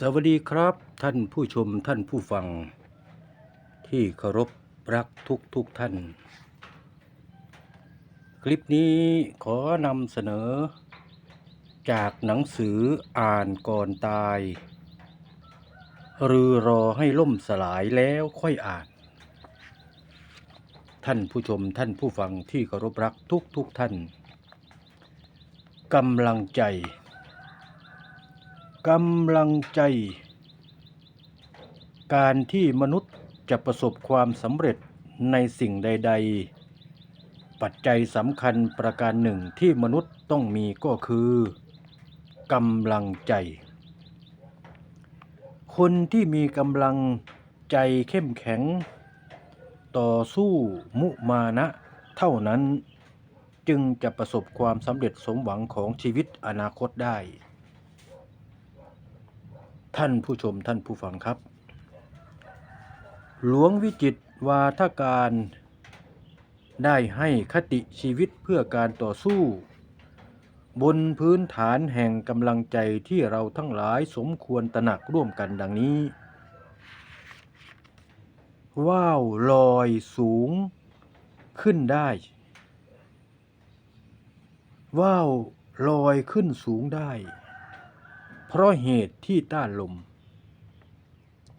สวัสดีครับ ท่านผู้ชมท่านผู้ฟัง ที่เคารพรักทุกทุกท่าน คลิปนี้ขอนำเสนอ จากหนังสืออ่านก่อนตาย หรือรอให้ล่มสลายแล้วค่อยอ่าน ท่านผู้ชมท่านผู้ฟังที่เคารพรักทุกทุกท่านกำลังใจ กำลังใจ การที่มนุษย์จะประสบความสำเร็จในสิ่งใด ๆ ปัจจัยสำคัญประการหนึ่งที่มนุษย์ต้องมีก็คือกำลังใจ คนที่มีกำลังใจเข้มแข็ง ต่อสู้มุมานะเท่านั้นจึงจะประสบความสำเร็จสมหวังของชีวิตอนาคตได้ ท่านผู้ชมท่านผู้ฟังครับ หลวงวิจิตวาทการได้ให้คติชีวิตเพื่อการต่อสู้ บนพื้นฐานแห่งกำลังใจที่เราทั้งหลายสมควรตระหนักร่วมกันดังนี้ว่าวลอยสูงขึ้นได้ว่าวลอยขึ้นสูงได้ เพราะเหตุที่ต้านลม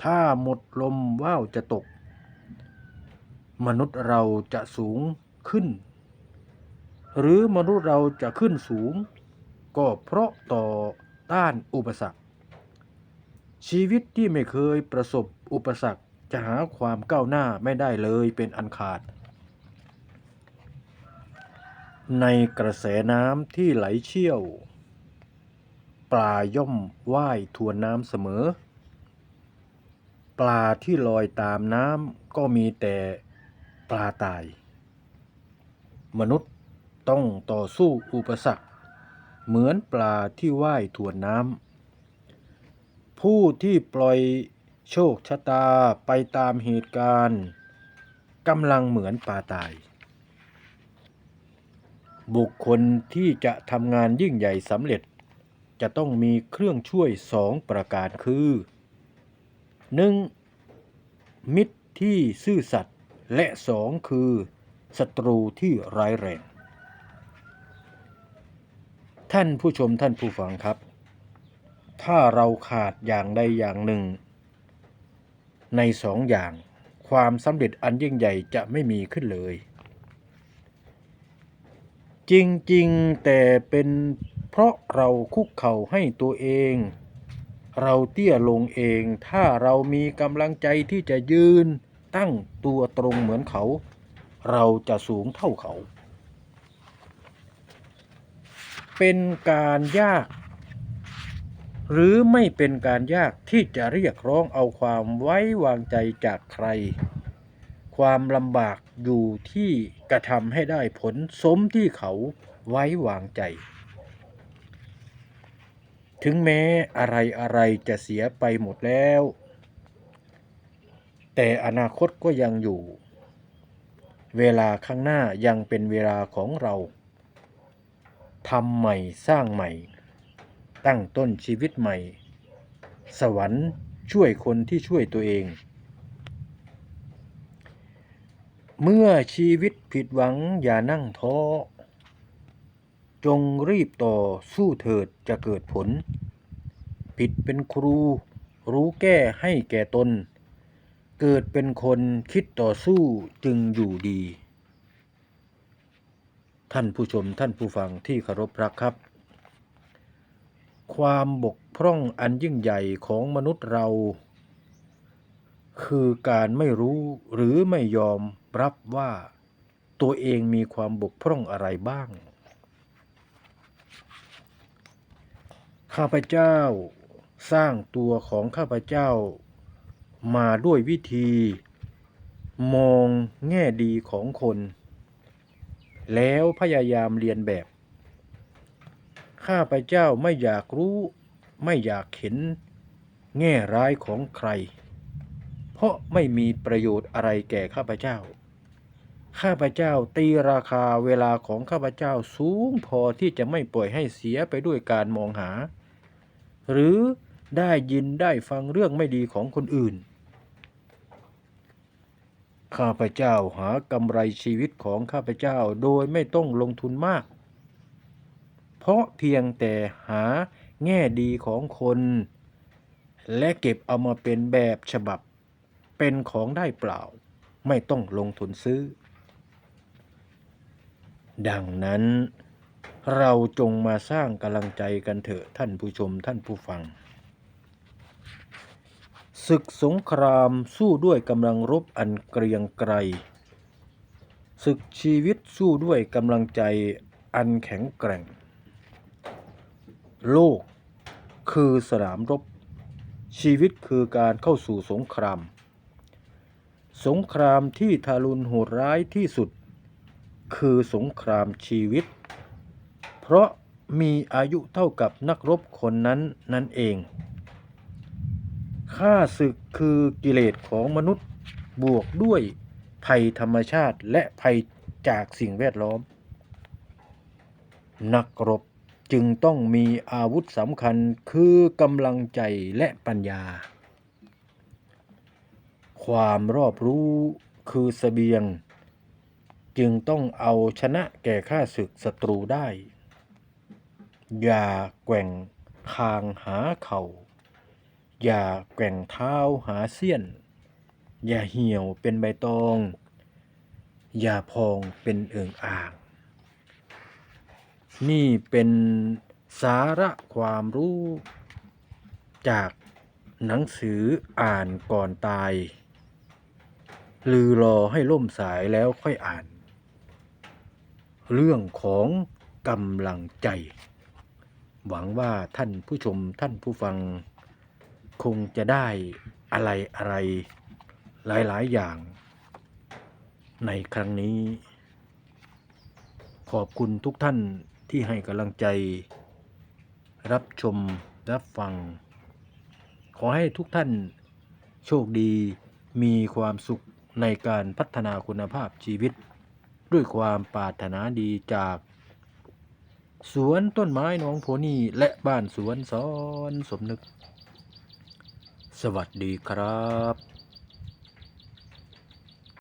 ถ้าหมดลมว่าวจะตก มนุษย์เราจะสูงขึ้น หรือมนุษย์เราจะขึ้นสูง ก็เพราะต่อต้านอุปสรรค ชีวิตที่ไม่เคยประสบอุปสรรคจะหาความก้าวหน้าไม่ได้เลยเป็นอันขาด ในกระแสน้ำที่ไหลเชี่ยว ปลาย่อมว่ายทวนน้ำเสมอ ปลาที่ลอยตามน้ำก็มีแต่ปลาตาย มนุษย์ต้องต่อสู้อุปสรรค เหมือนปลาที่ว่ายทวนน้ำ ผู้ที่ปล่อยโชคชะตาไปตามเหตุการณ์กำลังเหมือนปลาตาย บุคคลที่จะทำงานยิ่งใหญ่สำเร็จ จะต้องมีเครื่องช่วยสองประการคือ 1. มิตรที่ซื่อสัตย์และสองคือศัตรูที่ร้ายแรง ท่านผู้ชมท่านผู้ฟังครับ ถ้าเราขาดอย่างใดอย่างหนึ่ง ในสองอย่างความสำเร็จอันยิ่งใหญ่จะไม่มีขึ้นเลย จริง ๆ แต่เป็น เพราะเราคุกเข่าให้ตัวเอง เราเตี้ยลงเอง ถ้าเรามีกำลังใจที่จะยืนตั้งตัวตรงเหมือนเขา เราจะสูงเท่าเขา เป็นการยาก หรือไม่เป็นการยากที่จะเรียกร้องเอาความไว้วางใจจากใคร ความลำบากอยู่ที่กระทำให้ได้ผลสมที่เขาไว้วางใจ ถึงแม้อะไรอะไรจะเสียไปหมดแล้ว แต่อนาคตก็ยังอยู่ เวลาข้างหน้ายังเป็นเวลาของเราทำใหม่สร้างใหม่ ตั้งต้นชีวิตใหม่ สวรรค์ช่วยคนที่ช่วยตัวเอง เมื่อชีวิตผิดหวังอย่านั่งท้อ จงรีบต่อสู้เถิดจะเกิดผล ผิดเป็นครู รู้แก้ให้แก่ตน เกิดเป็นคนคิดต่อสู้จึงอยู่ดี ท่านผู้ชมท่านผู้ฟังที่เคารพรักครับ ความบกพร่องอันยิ่งใหญ่ของมนุษย์เรา คือการไม่รู้หรือไม่ยอมรับว่าตัวเองมีความบกพร่องอะไรบ้าง ข้าพเจ้าสร้างตัวของข้าพเจ้า มาด้วยวิธี มองแง่ดีของคน แล้วพยายามเรียนแบบ ข้าพเจ้าไม่อยากรู้ไม่อยากเห็นแง่ร้ายของใคร เพราะไม่มีประโยชน์อะไรแก่ข้าพเจ้า ข้าพเจ้าตีราคาเวลาของข้าพเจ้าสูงพอที่จะไม่ปล่อยให้เสียไปด้วยการมองหา หรือได้ยินได้ฟังเรื่องไม่ดีของคนอื่น ข้าพเจ้าหากำไรชีวิตของข้าพเจ้าโดยไม่ต้องลงทุนมาก เพราะเพียงแต่หาแง่ดีของคน และเก็บเอามาเป็นแบบฉบับ เป็นของได้เปล่า ไม่ต้องลงทุนซื้อ ดังนั้น เราจงมาสร้างกำลังใจกันเถอะท่านผู้ชมท่านผู้ฟัง ศึกสงครามสู้ด้วยกำลังรบอันเกรียงไกร ศึกชีวิตสู้ด้วยกำลังใจอันแข็งแกร่ง โลกคือสนามรบ ชีวิตคือการเข้าสู่สงคราม สงครามที่ทารุณโหดร้ายที่สุด คือสงครามชีวิต เพราะมีอายุเท่ากับนักรบคนนั้นนั่นเองค่าศึกคือกิเลสของมนุษย์บวกด้วยภัยธรรมชาติและภัยจากสิ่งแวดล้อม นักรบจึงต้องมีอาวุธสำคัญคือกำลังใจและปัญญา ความรอบรู้คือเสบียง จึงต้องเอาชนะแก่ข้าศึกศัตรูได้ อย่าแกว่งคางหาเขา่า อย่าแกว่งเท้าหาเสี้ยน อย่าเหี่ยวเป็นใบตอง อย่าพองเป็นเอิงอ่าง นี่เป็นสาระความรู้ จากหนังสืออ่านก่อนตาย ลือรอให้ล่มสายแล้วค่อยอ่าน เรื่องของกำลังใจ หวังว่าท่านผู้ชมท่านผู้ฟังคงจะได้อะไรอะไรหลาย ๆ อย่าง ในครั้งนี้ ขอบคุณทุกท่านที่ให้กำลังใจ รับชมรับฟัง ขอให้ทุกท่านโชคดีมีความสุขในการพัฒนาคุณภาพชีวิต ด้วยความปรารถนาดีจาก สวนต้นไม้หน้องโพนี่และบ้านสวนสอนสมนึก สวัสดีครับ